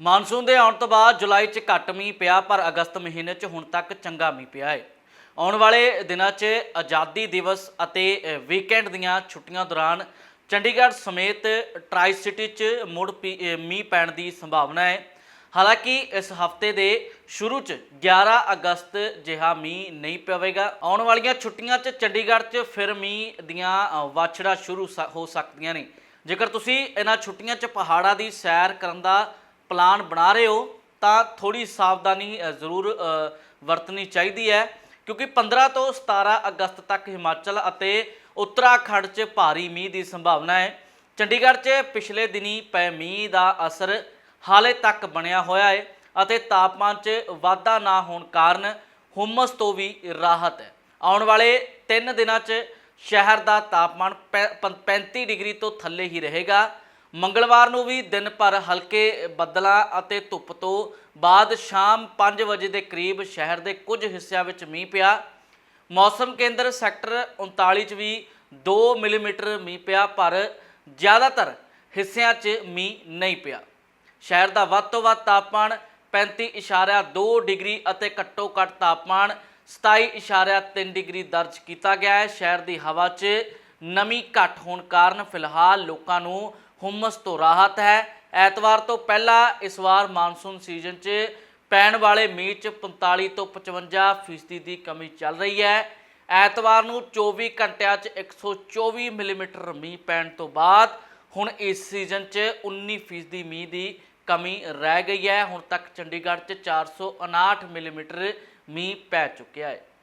Monsoon ਦੇ ਆਉਣ ਤੋਂ ਬਾਅਦ ਜੁਲਾਈ 'ਚ ਘੱਟ ਮੀਂਹ ਪਿਆ, ਪਰ ਅਗਸਤ ਮਹੀਨੇ 'ਚ ਹੁਣ ਤੱਕ ਚੰਗਾ ਮੀਂਹ ਪਿਆ ਹੈ ਆਉਣ ਵਾਲੇ ਦਿਨਾਂ 'ਚ ਆਜ਼ਾਦੀ ਦਿਵਸ ਅਤੇ ਵੀਕਐਂਡ ਦੀਆਂ ਛੁੱਟੀਆਂ ਦੌਰਾਨ ਚੰਡੀਗੜ੍ਹ ਸਮੇਤ ਟਰਾਈ ਸਿਟੀ 'ਚ ਮੁੜ ਪੀ- ਮੀਂਹ ਪੈਣ ਦੀ ਸੰਭਾਵਨਾ ਹੈ ਹਾਲਾਂਕਿ ਇਸ ਹਫ਼ਤੇ ਦੇ ਸ਼ੁਰੂ 'ਚ 11 ਅਗਸਤ ਜਿਹਾ ਮੀਂਹ ਨਹੀਂ ਪਵੇਗਾ। ਆਉਣ ਵਾਲੀਆਂ ਛੁੱਟੀਆਂ 'ਚ ਚੰਡੀਗੜ੍ਹ 'ਚ ਫਿਰ ਮੀਂਹ ਦੀਆਂ ਵਾਛੜਾਂ ਸ਼ੁਰੂ ਸ- ਹੋ ਸਕਦੀਆਂ ਨੇ। ਜੇਕਰ ਤੁਸੀਂ ਇਹਨਾਂ ਛੁੱਟੀਆਂ 'ਚ ਪਹਾੜਾਂ ਦੀ ਸੈਰ ਕਰਨ ਦਾ ਪਲਾਨ ਬਣਾ ਰਹੇ ਹੋ, ਤਾਂ ਥੋੜੀ ਸਾਵਧਾਨੀ ਜ਼ਰੂਰ ਵਰਤਣੀ ਚਾਹੀਦੀ ਹੈ। ਕਿਉਂਕਿ 15 ਤੋਂ 17 ਅਗਸਤ ਤੱਕ ਹਿਮਾਚਲ ਅਤੇ ਉੱਤਰਾਖੰਡ 'ਚ ਭਾਰੀ ਮੀਂਹ ਦੀ ਸੰਭਾਵਨਾ ਹੈ। ਚੰਡੀਗੜ੍ਹ 'ਚ ਪਿਛਲੇ ਦਿਨੀ ਪਏ ਮੀਂਹ ਦਾ ਅਸਰ ਹਾਲੇ ਤੱਕ ਬਣਿਆ ਹੋਇਆ ਹੈ ਅਤੇ ਤਾਪਮਾਨ 'ਚ ਵਾਧਾ ਨਾ ਹੋਣ ਕਾਰਨ ਹੁਮਸ ਤੋਂ ਵੀ ਰਾਹਤ ਹੈ। ਆਉਣ ਵਾਲੇ 3 ਦਿਨਾਂ 'ਚ ਸ਼ਹਿਰ ਦਾ ਤਾਪਮਾਨ ਪੈ- ਪੰ- 35 ਡਿਗਰੀ ਤੋਂ ਥੱਲੇ ਹੀ ਰਹੇਗਾ। ਮੰਗਲਵਾਰ ਨੂੰ ਵੀ ਦਿਨ ਭਰ ਹਲਕੇ ਬੱਦਲਾਂ ਅਤੇ ਧੁੱਪ ਤੋਂ ਬਾਅਦ ਸ਼ਾਮ 5 ਵਜੇ ਦੇ ਕਰੀਬ ਸ਼ਹਿਰ ਦੇ ਕੁਝ ਹਿੱਸਿਆਂ ਵਿੱਚ ਮੀਂਹ ਪਿਆ। ਮੌਸਮ ਕੇਂਦਰ ਸੈਕਟਰ 39 ਚ ਵੀ 2 ਮਿਲੀਮੀਟਰ ਮੀਂਹ ਪਿਆ, ਪਰ ਜ਼ਿਆਦਾਤਰ ਹਿੱਸਿਆਂ 'ਚ ਮੀਂਹ ਨਹੀਂ ਪਿਆ। ਸ਼ਹਿਰ ਦਾ ਵੱਧ ਤੋਂ ਵੱਧ ਤਾਪਮਾਨ 35.2 ਡਿਗਰੀ ਅਤੇ ਘੱਟੋ ਘੱਟ ਤਾਪਮਾਨ 27.3 ਡਿਗਰੀ ਦਰਜ ਕੀਤਾ ਗਿਆ ਹੈ। ਸ਼ਹਿਰ ਦੀ ਹਵਾ 'ਚ ਨਮੀ ਘੱਟ ਹੋਣ ਕਾਰਨ ਫਿਲਹਾਲ ਲੋਕਾਂ ਨੂੰ ਹੁਮਸ ਤੋਂ ਰਾਹਤ ਹੈ। ਐਤਵਾਰ ਤੋਂ ਪਹਿਲਾਂ ਇਸ ਵਾਰ ਮਾਨਸੂਨ ਸੀਜ਼ਨ 'ਚ ਪੈਣ ਵਾਲੇ ਮੀਂਹ 'ਚ 45 ਤੋਂ 55 ਫੀਸਦੀ ਦੀ ਕਮੀ ਚੱਲ ਰਹੀ ਹੈ। ਐਤਵਾਰ ਨੂੰ 24 ਘੰਟਿਆਂ 'ਚ 124 ਮਿਲੀਮੀਟਰ ਮੀਂਹ ਪੈਣ ਤੋਂ ਬਾਅਦ ਹੁਣ ਇਸ ਸੀਜ਼ਨ 'ਚ 19 ਫੀਸਦੀ ਮੀਂਹ ਦੀ ਕਮੀ ਰਹਿ ਗਈ ਹੈ। ਹੁਣ ਤੱਕ ਚੰਡੀਗੜ੍ਹ 'ਚ 459 ਮਿਲੀਮੀਟਰ ਮੀਂਹ ਪੈ ਚੁੱਕਿਆ ਹੈ।